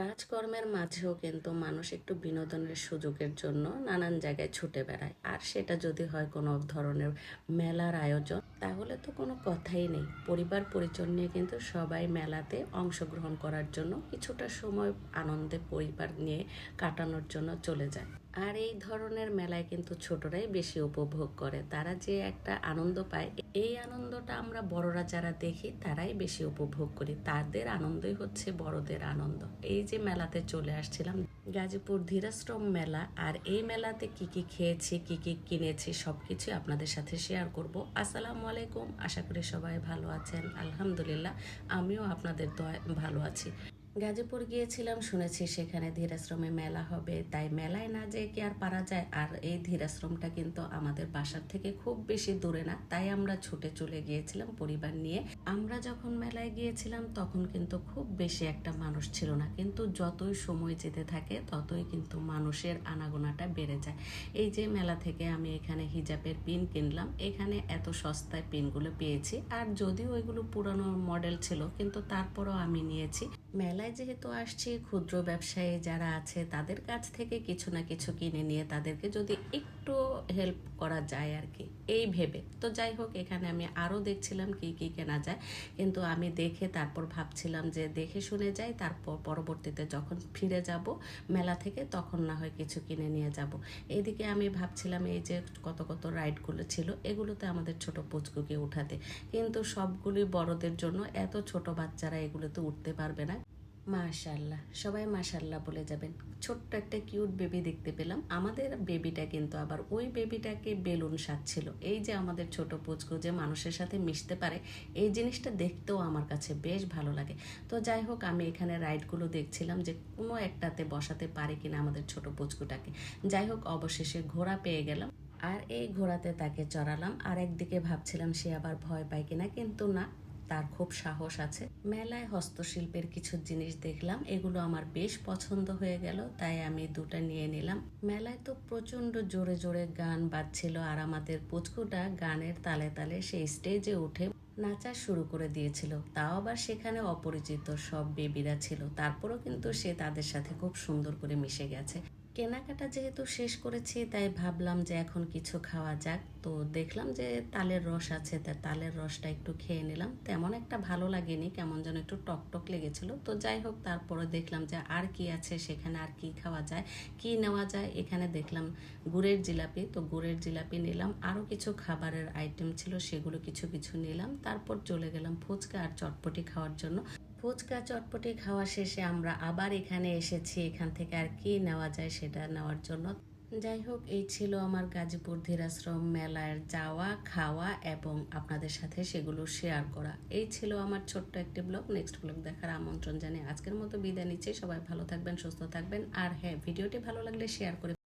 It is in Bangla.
কাজকর্মের মাঝেও কিন্তু মানুষ একটু বিনোদনের সুযোগের জন্য নানান জায়গায় ছুটে বেড়ায়। আর সেটা যদি হয় কোনো ধরনের মেলার আয়োজন, তাহলে তো কোনো কথাই নেই। পরিবার পরিজন নিয়ে কিন্তু সবাই মেলাতে অংশগ্রহণ করার জন্য কিছুটা সময় আনন্দে পরিবার নিয়ে কাটানোর জন্য চলে যায়। আর এই ধরনের মেলায় কিন্তু ছোটরাই বেশি উপভোগ করে। তারা যে একটা আনন্দ পায় এই আনন্দটা আমরা বড়রা যারা দেখি, তারাই বেশি উপভোগ করি। তাদের আনন্দই হচ্ছে বড়দের আনন্দ। এই যে মেলাতে চলে আসছিলাম, গাজীপুর ধীরাশ্রম মেলা, আর এই মেলাতে কি কি খেয়েছি, কি কি কিনেছি, সবকিছু আপনাদের সাথে শেয়ার করব। আসসালামু আলাইকুম, আশা করি সবাই ভালো আছেন। আলহামদুলিল্লাহ, আমিও আপনাদের দয় ভালো আছি। গাজীপুর গিয়েছিলাম, শুনেছি সেখানে ধীরাশ্রমে মেলা হবে। তাই মেলায় না যেয়ে কি আর পারা যায়? আর এই ধীরাশ্রমটা কিন্তু আমাদের বাসার থেকে খুব বেশি দূরে না। তাই আমরা ছুটে চলে গিয়েছিলাম পরিবার নিয়ে। আমরা যখন মেলায় গিয়েছিলাম, তখন কিন্তু খুব বেশি একটা মানুষ ছিল না। কিন্তু যতই সময় যেতে থাকে, ততই কিন্তু মানুষের আনাগোনাটা বেড়ে যায়। এই যে মেলা থেকে আমি এখানে হিজাবের পিন কিনলাম। এখানে এত সস্তায় পিনগুলো পেয়েছি। আর যদিও ওইগুলো পুরানো মডেল ছিল, কিন্তু তারপরও আমি নিয়েছি। মেলায় যেহেতু আসছি, ক্ষুদ্র ব্যবসায়ী যারা আছে তাদের কাছ থেকে কিছু না কিছু কিনে নিয়ে তাদেরকে যদি একটু হেল্প করা যায় আর কি। এই ভেবে। তো যাই হোক, এখানে আমি আরও দেখছিলাম কি কি কেনা যায়। কিন্তু আমি দেখে তারপর ভাবছিলাম যে দেখে শুনে যাই, তারপর পরবর্তীতে যখন ফিরে যাব মেলা থেকে, তখন না হয় কিছু কিনে নিয়ে যাব। এইদিকে আমি ভাবছিলাম এই যে কত কত রাইডগুলো ছিল, এগুলোতে আমাদের ছোট পুচকুকে উঠাতে। কিন্তু সবগুলি বড়দের জন্য এত ছোট বাচ্চারা এগুলোতে উঠতে পারবে না। মাশাল্লাহ সবাই মাশাল্লাহ বলে যাবেন। ছোট্ট একটা কিউট বেবি দেখতে পেলাম। আমাদের বেবিটা কিন্তু আবার ওই বেবিটাকে বেলুন সাজছিল। এই যে আমাদের ছোট পুচকু যে মানুষের সাথে মিশতে পারে, এই জিনিসটা দেখতেও আমার কাছে বেশ ভালো লাগে। তো যাই হোক, আমি এখানে রাইডগুলো দেখছিলাম যে কোনো একটাতে বসাতে পারে কিনা আমাদের ছোট পুচকুটাকে। যাই হোক, অবশেষে ঘোড়া পেয়ে গেলাম। আর এই ঘোড়াতে তাকে চড়ালাম। আর একদিকে ভাবছিলাম সে আবার ভয় পায় কিনা, কিন্তু না। তার খুব সাহস আছে। মেলায় হস্তশিল্পের কিছু জিনিস দেখলাম, এগুলো আমার বেশ পছন্দ হয়ে গেল, তাই আমি দুটা নিয়ে নিলাম। মেলায় তো প্রচণ্ড জোরে জোরে গান বাজছিল আর আমাদের পুচকুটা গানের তালে তালে সেই স্টেজে উঠে নাচা শুরু করে দিয়েছিল। তাও আবার সেখানে অপরিচিত সব বেবিরা ছিল, তারপরও কিন্তু সে তাদের সাথে খুব সুন্দর করে মিশে গেছে। কেনাকাটা যেহেতু শেষ করেছি, তাই ভাবলাম যে এখন কিছু খাওয়া যাক। তো দেখলাম যে তালের রস আছে, তা তালের রসটা একটু খেয়ে নিলাম। তেমন একটা ভালো লাগেনি, কেমন যেন একটু টক টক লেগেছিল। তো যাই হোক, তারপরে দেখলাম যে আর কি আছে, সেখানে আর কি খাওয়া যায়, কি নেওয়া যায়, এখানে দেখলাম গুড়ের জিলাপি। তো গুড়ের জিলাপি নিলাম। আরও কিছু খাবারের আইটেম ছিল, সেগুলো কিছু কিছু নিলাম। তারপর চলে গেলাম ফুচকা আর চটপটি খাওয়ার জন্য। ফুচকা চটপটি খাওয়া শেষে আমরা আবার এখানে এসেছি। এখান থেকে আর কি নেওয়া যায় সেটা নেওয়ার জন্য। যাই হোক, এই ছিল আমার গাজীপুর ধীরাশ্রম মেলার যাওয়া, খাওয়া এবং আপনাদের সাথে সেগুলো শেয়ার করা। এই ছিল আমার ছোট্ট একটি ব্লগ নেক্সট ব্লগ দেখার আমন্ত্রণ জানিয়ে আজকের মতো বিদায় নিচ্ছি। সবাই ভালো থাকবেন, সুস্থ থাকবেন। আর হ্যাঁ ভিডিওটি ভালো লাগলে শেয়ার করে